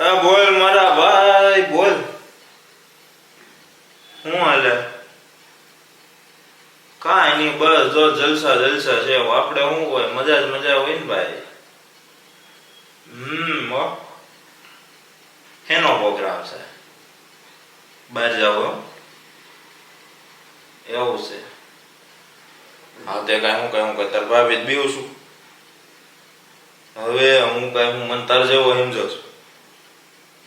આ બોલ મારા ભાઈ, બોલ. હું હાલે? કાંઈ નહીં, બસ જો જલસા જલસા છે. આપણે શું હોય? મજા જ મજા હોય ને ભાઈ? હમ. હેનો પ્રોગ્રામ છે. બહાર એમ? એવું છે. હા, તે કાંઈ હું કાંઈ હું કઈ તાર ભાભી, જ બીવું છું. હવે હું કાંઈ હું, મન તાર જેવો સમજો છું.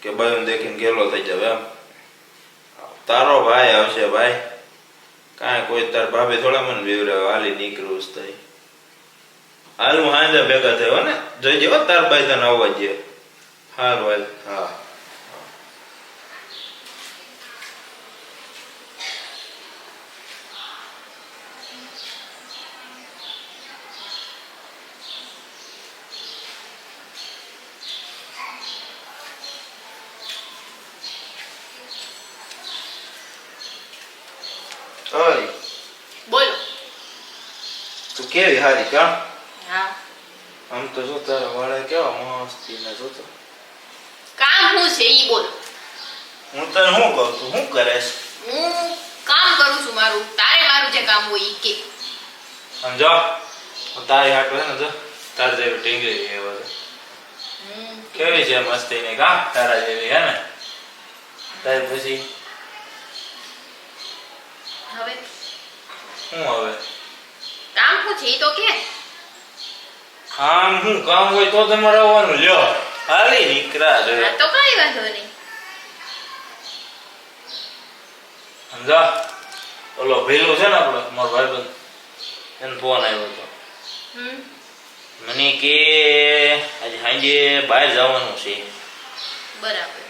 કે ભાઈ દેખીને ગેલો થઈ જાવ એમ. તારો ભાઈ આવશે ભાઈ. કાંઈ કોઈ તાર ભાભી થોડા મને બીવરે હાલી નીકળું જ થઈ હાલ હું હાંજે ભેગા થયો ને, જોઈ હો તાર ભાઈ તને આવવા દે હારું ભાઈ હા. ઓય બોલો તું કેવી હારી કા હા આમ તો જો તારા વાળા કેવા મસ્તી ને જો તો કામ શું છે ઈ બોલ હું તને શું કહું તું શું કરે હું કામ કરું છું મારું તારે મારું જે કામ હોય ઈ કે સમજો હું તારી હાટો છે ને જો તાર જેવી ટીંગલી છે બધું હમ, કેવી છે મસ્તી ને કા તારા જેવી હે ને તારી પછી હવે? શું હવે? કામ શું છે તો કે? કામ હું કામ હોય તો તમારે આવવાનું લ્યો. હાલી નીકળા હા તો કઈ વાંધો નહીં. સમજા? ઓલો ભેલો છે ને આપણો મારો ભાઈબંધ એને ફોન આવ્યો હતો. મને કે આજે સાંજે બહાર જવાનું છે. બરાબર.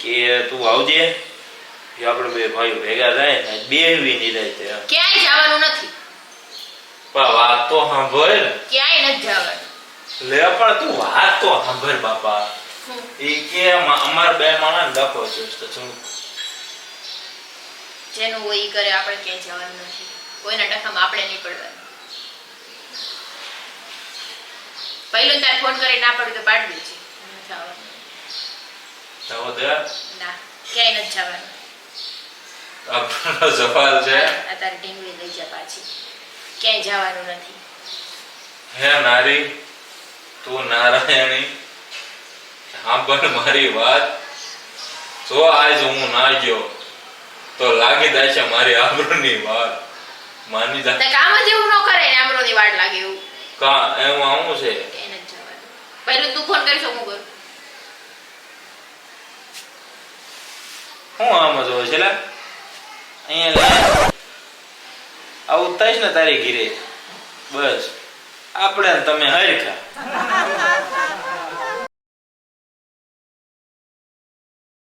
કે તું આવજે. કે આપણે બે ભાઈઓ ભેગા થાય ને બે બી નિરાય છે ક્યાંય જવાનું નથી. પણ વાત તો સાંભળ. ક્યાંય નથી જવાનું. લે પણ તું વાત તો સાંભળ બાપા. એ કે અમાર બે માણસ લખો છે તો શું? જેનું હોય ઈ કરે આપણે ક્યાંય જવાનું નથી. કોઈના ટકામાં આપણે નહીં પડવાનું પહેલું તાર ફોન કરી ના પડ્યું તો પાડવી છે નથી જવાનું. જવો દે ના ક્યાંય નથી જવાનું. આપણો સવાલ છે? અત્યારે તારી લઈ જા પાછી. ક્યાંય જવાનું નથી. હે નારી તું નારાયણી સાંભળ મારી વાત. જો આજ હું ના ગયો તો લાગી જાય છે મારી આબરૂની વાત. માની જા. તે કામ જ એવું ન કરે ને આબરૂની વાત લાગે એવું. કા એમ આવું છે? નથી જવાનું. પહેલું તું ફોન કરીશ હું કરું. હું આમ જ હોય છે લે અહીંયા લે. આવું થાય ને તારી ઘીરે. બસ. આપણે તમે હરખા.